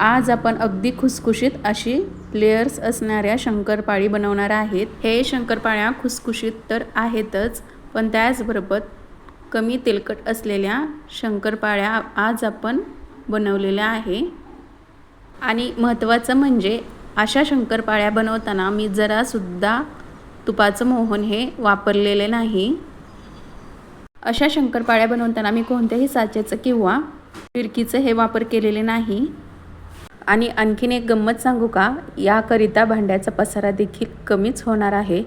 आज आपण अगदी खुसखुशीत अशी लेयर्स असणाऱ्या शंकरपाळी बनवणार आहेत. हे शंकरपाळ्या खुसखुशीत तर आहेतच पण त्याचबरोबर कमी तेलकट असलेल्या शंकरपाळ्या आज आपण बनवलेल्या आहे. आणि महत्त्वाचं म्हणजे अशा शंकरपाळ्या बनवताना मी जरासुद्धा तुपाचं मोहन हे वापरलेले नाही. अशा शंकरपाळ्या बनवताना मी कोणत्याही साच्याचं किंवा फिरकीचं हे वापर केलेले नाही. आणि आणखीन एक गंमत सांगू का? याकरिता भांड्याचा पसारा देखील कमीच होणार आहे.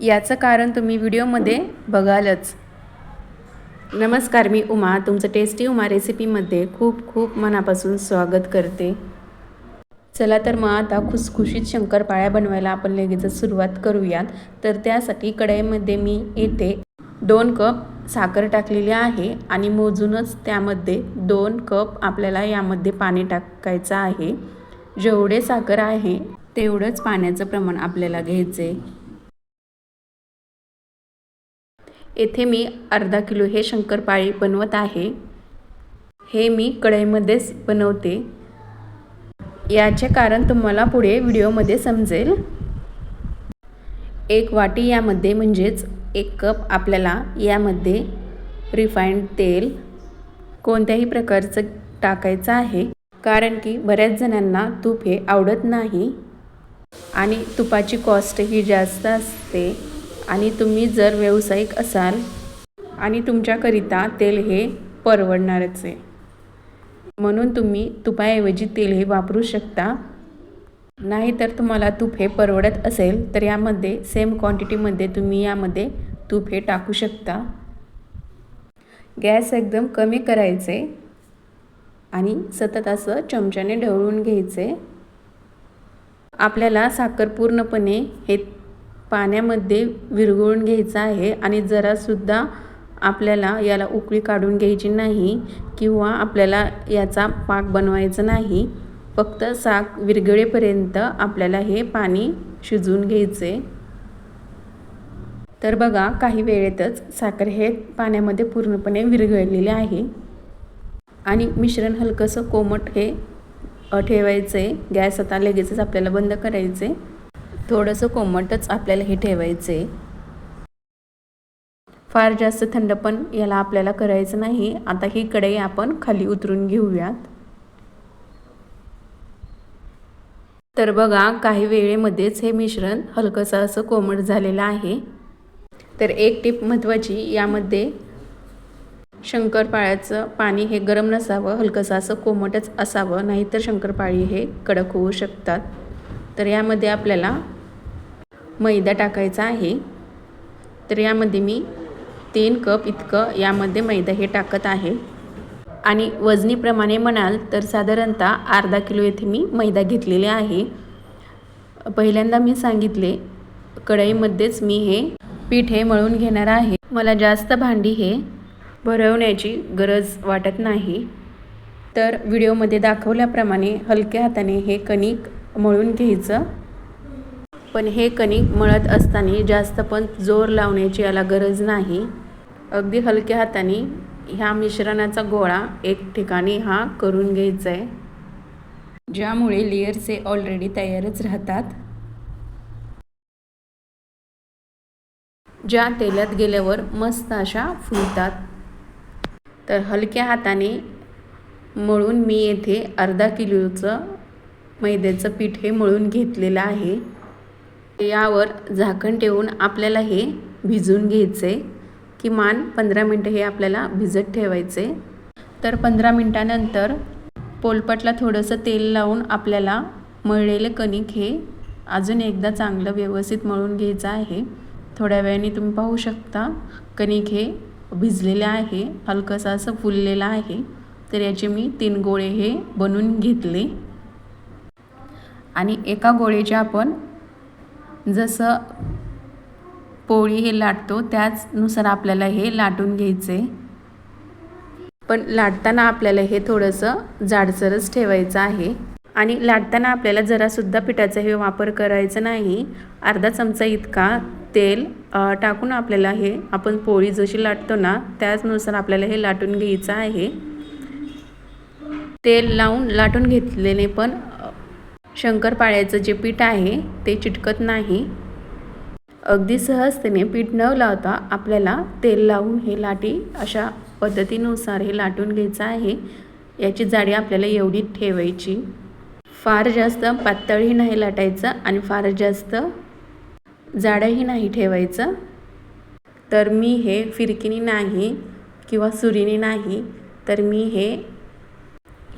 याचं कारण तुम्ही व्हिडिओमध्ये बघालच. नमस्कार मी उमा. तुमचं टेस्टी उमा रेसिपीमध्ये खूप खूप मनापासून स्वागत करते. चला तर मग आता खुसखुशीत शंकरपाळ्या बनवायला आपण लगेचच सुरुवात करूयात. तर त्यासाठी कढईमध्ये मी येते. दोन कप साखर टाकलेली आहे आणि मोजूनच त्यामध्ये दोन कप आपल्याला यामध्ये पाणी टाकायचं आहे. जेवढे साखर आहे तेवढंच पाण्याचं प्रमाण आपल्याला घ्यायचे येथे मी अर्धा किलो हे शंकरपाळी बनवत आहे. हे मी कढईमध्येच बनवते. याचे कारण तुम्हाला पुढे व्हिडिओमध्ये समजेल. एक वाटी यामध्ये म्हणजेच एक कप आपल्याला यामध्ये रिफाईंड तेल कोणत्याही प्रकारचं टाकायचं आहे. कारण की बऱ्याच जणांना तूप हे आवडत नाही. आणि तुपाची कॉस्ट ही जास्त असते. आणि तुम्ही जर व्यावसायिक असाल आणि तुमच्याकरिता तेल हे परवडणारच आहे. म्हणून तुम्ही तुपाऐवजी तेल हे वापरू शकता. नाहीतर तुम्हाला तूप हे परवडत असेल तर यामध्ये सेम क्वांटिटीमध्ये तुम्ही यामध्ये तूप हे टाकू शकता. गॅस एकदम कमी करायचे आणि सतत असं चमच्याने ढवळून घ्यायचे. आपल्याला साखर पूर्णपणे हे पाण्यामध्ये विरघळून घ्यायचं आहे आणि जरासुद्धा आपल्याला याला उकळी काढून घ्यायची नाही किंवा आपल्याला याचा पाक बनवायचा नाही. फक्त साक विरघळेपर्यंत आपल्याला हे पाणी शिजवून घ्यायचे. तर बघा काही वेळेतच साखर हे पाण्यामध्ये पूर्णपणे विरघळलेले आहे. आणि मिश्रण हलकंसं कोमट हे ठेवायचं. आहे गॅस आता लगेचच आपल्याला बंद करायचे. थोडंसं कोमटच आपल्याला हे ठेवायचं. आहे फार जास्त थंड पण याला आपल्याला करायचं नाही. आता ही कढई आपण खाली उतरून घेऊयात. तर बघा काही वेळेमध्येच हे मिश्रण हलकंसं असं कोमट झालेलं आहे. तर एक टीप महत्त्वाची यामध्ये शंकरपाळ्याचं पाणी हे गरम नसावं हलकंसं असं कोमटच असावं नाहीतर शंकरपाळी हे कडक होऊ शकतात. तर यामध्ये आपल्याला मैदा टाकायचा आहे. तर यामध्ये मी तीन कप इतकं यामध्ये मैदा हे टाकत आहे. आणि वजनीप्रमाणे म्हणाल तर साधारणतः अर्धा किलो येथे मी मैदा घेतलेले आहे. पहिल्यांदा मी सांगितले कढईमध्येच मी हे पीठ हे मळून घेणार आहे. मला जास्त भांडी हे भरवण्याची गरज वाटत नाही. तर व्हिडिओमध्ये दाखवल्याप्रमाणे हलक्या हाताने हे कणिक मळून घ्यायचं. पण हे कणिक मळत असताना जास्त पण जोर लावण्याची याला गरज नाही. अगदी हलक्या हाताने ह्या मिश्रणाचा गोळा एक ठिकाणी हा करून घ्यायचा आहे ज्यामुळे लेयर्स हे ऑलरेडी तयारच राहतात. ज्या तेलात गेल्यावर मस्त अशा फुलतात. तर हलक्या हाताने मळून मी येथे अर्धा किलोचं मैद्याचं पीठ हे मळून घेतलेलं आहे. यावर झाकण ठेवून आपल्याला हे भिजून घ्यायचे किमान पंधरा मिनटं हे आपल्याला भिजत ठेवायचे. तर पंधरा मिनटानंतर पोलपटला थोडंसं तेल लावून आपल्याला मळलेले कणिक हे अजून एकदा चांगलं व्यवस्थित मळून घ्यायचं आहे. थोड्या वेळाने तुम्ही पाहू शकता कणिक हे भिजलेलं आहे हलकंसं असं फुललेलं आहे. तर याचे मी तीन गोळे हे बनवून घेतले. आणि एका गोळेचे आपण जसं पोळी हे लाटतो त्याचनुसार आपल्याला हे लाटून घ्यायचे. पण लाटताना आपल्याला हे थोडंसं जाडसरच ठेवायचं आहे. आणि लाटताना आपल्याला जरासुद्धा पिठाचा हे वापर करायचा नाही. अर्धा चमचा इतका तेल टाकून आपल्याला हे आपण पोळी जशी लाटतो ना त्याचनुसार आपल्याला हे लाटून घ्यायचं आहे. तेल लावून लाटून घेतलेले पण शंकरपाळ्याचं जे पीठ आहे ते चिटकत नाही. अगदी सहजतेने पीठ न लावता आपल्याला तेल लावून हे लाटी अशा पद्धतीनुसार हे लाटून घ्यायचं आहे. याची जाडी आपल्याला एवढी ठेवायची. फार जास्त पातळही नाही लाटायचं आणि फार जास्त जाडंही नाही ठेवायचं. तर मी हे फिरकीनी नाही किंवा सुरीने नाही तर मी हे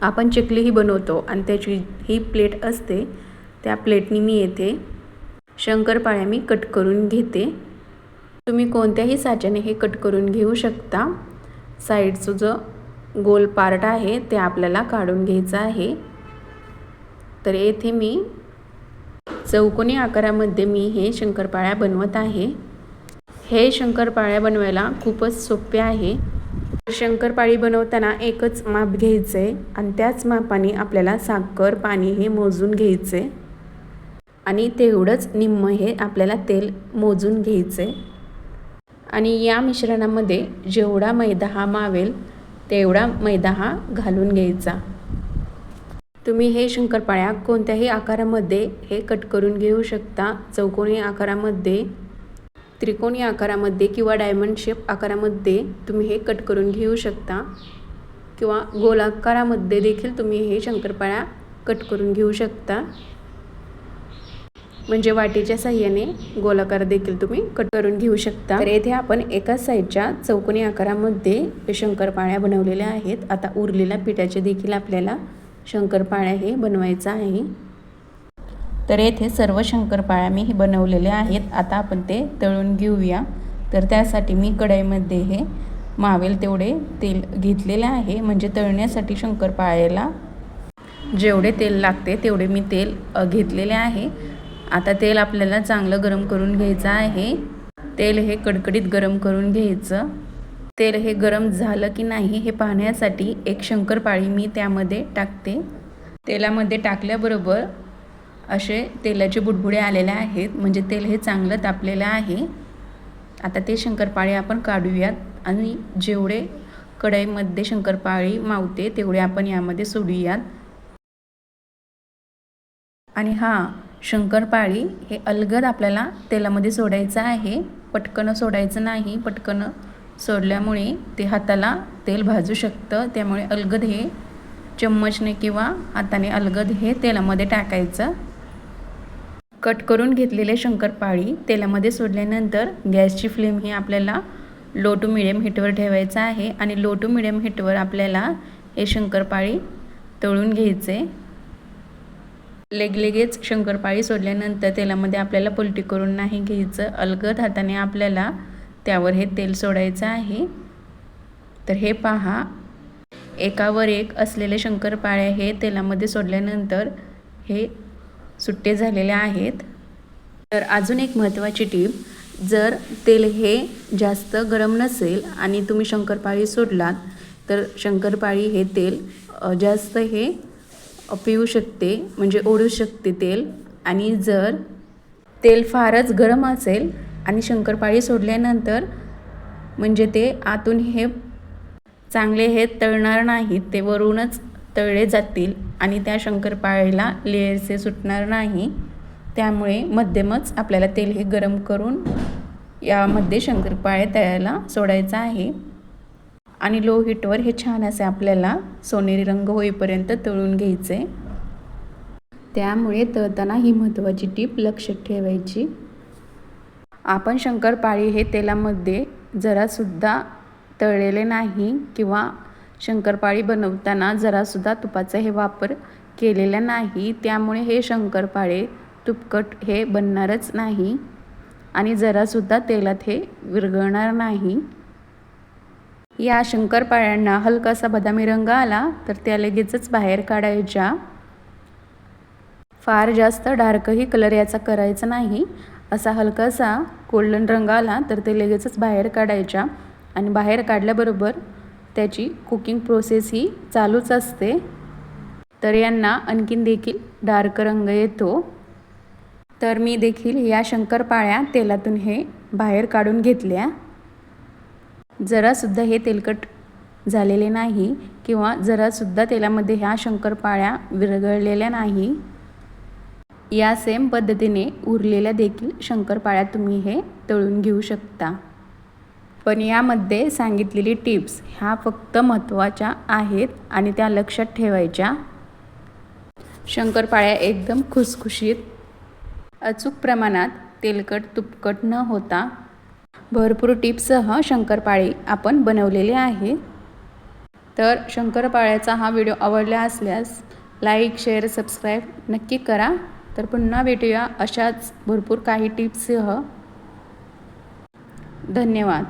आपण चकलीही बनवतो आणि त्याची ही प्लेट असते त्या प्लेटनी मी येथे शंकरपाळ्या मी कट करून घेते. तुम्ही कोणत्याही साच्याने हे कट करून घेऊ शकता. साईडचं जो गोल पार्ट आहे ते आपल्याला काढून घ्यायचं आहे. तर येथे मी चौकोनी आकारामध्ये मी हे शंकरपाळ्या बनवत आहे. हे शंकरपाळ्या बनवायला खूपच सोपे आहे. शंकरपाळी बनवताना एकच माप घ्यायचं आहे आणि त्याच मापाने आपल्याला साखर पाणी हे मोजून घ्यायचं आहे आणि तेवढंच निम्म हे आपल्याला तेल मोजून घ्यायचं आहे आणि या मिश्रणामध्ये जेवढा मैदा हा मावेल तेवढा मैदा हा घालून घ्यायचा. तुम्ही हे शंकरपाळ्या कोणत्याही आकारामध्ये हे कट करून घेऊ शकता. चौकोनी आकारामध्ये त्रिकोणी आकारामध्ये किंवा डायमंड शेप आकारामध्ये तुम्ही हे कट करून घेऊ शकता. किंवा गोलाकारामध्ये देखील तुम्ही हे शंकरपाळ्या कट करून घेऊ शकता. म्हणजे वाटीच्या साह्याने गोलाकार देखील तुम्ही कट करून घेऊ शकता. तर येथे आपण एका साईडच्या चौकोनी आकारामध्ये शंकरपाळ्या बनवलेल्या आहेत. आता उरलेल्या पिठाचे देखील आपल्याला शंकरपाळ्या हे बनवायचं आहे. तर येथे सर्व शंकरपाळ्या मी हे बनवलेल्या आहेत. आता आपण ते तळून घेऊया. तर त्यासाठी मी कढईमध्ये हे मावेल तेवढे तेल घेतलेले आहे. म्हणजे तळण्यासाठी शंकरपाळ्याला जेवढे तेल लागते तेवढे मी तेल घेतलेले आहे. आता तेल आपल्याला चांगलं गरम करून घ्यायचं आहे. तेल हे कडकडीत गरम करून घ्यायचं. तेल हे गरम झालं की नाही हे पाहण्यासाठी एक शंकरपाळी मी त्यामध्ये टाकते. तेलामध्ये टाकल्याबरोबर असे तेलाचे बुडबुडे आलेले आहेत. म्हणजे तेल हे चांगलं तापलेलं आहे. आता ते शंकरपाळी आपण काढूयात आणि जेवढे कढईमध्ये शंकरपाळी मावते तेवढे आपण यामध्ये सोडूयात. आणि हां शंकरपाळी हे अलगद आपल्याला तेलामध्ये सोडायचं आहे. पटकन सोडायचं नाही. पटकन सोडल्यामुळे ते हाताला तेल भाजू शकतं. त्यामुळे अलगद हे चम्मचने किंवा हाताने अलगद हे तेलामध्ये टाकायचं. कट करून घेतलेले शंकरपाळी तेलामध्ये सोडल्यानंतर गॅसची फ्लेम ही आपल्याला लो टू मिडियम हीटवर ठेवायचं आहे. आणि लो टू मिडियम हीटवर आपल्याला हे शंकरपाळी तळून घ्यायचे. लेगलेगेच शंकरपाळी सोडल्यानंतर तेलामध्ये आपल्याला पलटी करून नाही घ्यायचं. अलगद हाताने आपल्याला त्यावर हे तेल सोडायचं आहे. तर हे पहा. एकावर एक असलेले शंकरपाळ्या हे तेलामध्ये सोडल्यानंतर हे सुट्टे झालेले आहेत. तर अजून एक महत्त्वाची टीप जर तेल हे जास्त गरम नसेल आणि तुम्ही शंकरपाळी सोडलात तर शंकरपाळी हे तेल जास्त हे पिऊ शकते म्हणजे ओढू शकते तेल. आणि जर तेल फारच गरम असेल आणि शंकरपाळी सोडल्यानंतर म्हणजे ते आतून हे चांगले हे तळणार नाहीत ते वरूनच तळले जातील आणि त्या शंकरपाळीला लेयरचे सुटणार नाही. त्यामुळे मध्यमच आपल्याला तेल हे गरम करून यामध्ये शंकरपाळे तळायला सोडायचं आहे. आणि लो हीटवर हे छान असे आपल्याला सोनेरी रंग होईपर्यंत तळून घ्यायचे. त्यामुळे तळताना ही महत्त्वाची टीप लक्षात ठेवायची. आपण शंकरपाळी हे तेलामध्ये जरासुद्धा तळलेले नाही किंवा शंकरपाळी बनवताना जरासुद्धा तुपाचा हे वापर केलेला नाही त्यामुळे हे शंकरपाळे तुपकट हे बनणारच नाही आणि जरासुद्धा तेलात हे विरघळणार नाही. या शंकरपाळ्यांना हलकासा बदामी रंग आला तर त्या लगेचच बाहेर काढायच्या. फार जास्त डार्कही कलर याचा करायचा नाही. असा हलकासा गोल्डन रंग आला तर ते लगेचच बाहेर काढायच्या. आणि बाहेर काढल्याबरोबर त्याची कुकिंग प्रोसेस ही चालूच असते. तर यांना आणखीन देखील डार्क रंग येतो. तर मी देखील या शंकरपाळ्या तेलातून हे बाहेर काढून घेतल्या. जरासुद्धा हे तेलकट झालेले नाही किंवा जरासुद्धा तेलामध्ये ह्या शंकरपाळ्या विरघळलेल्या नाही. या सेम पद्धतीने उरलेल्या देखील शंकरपाळ्या तुम्ही हे तळून घेऊ शकता. पण यामध्ये सांगितलेली टिप्स ह्या फक्त महत्त्वाच्या आहेत आणि त्या लक्षात ठेवायच्या. शंकरपाळ्या एकदम खुसखुशीत अचूक प्रमाणात तेलकट तुपकट न होता भरपूर टिप्ससह शंकरपाळी आपण बनवलेले आहे तर शंकरपाळ्याचा हा व्हिडिओ आवडला असल्यास लाईक शेअर सबस्क्राईब नक्की करा. तर पुन्हा भेटूया अशाच भरपूर काही टिप्ससह. धन्यवाद.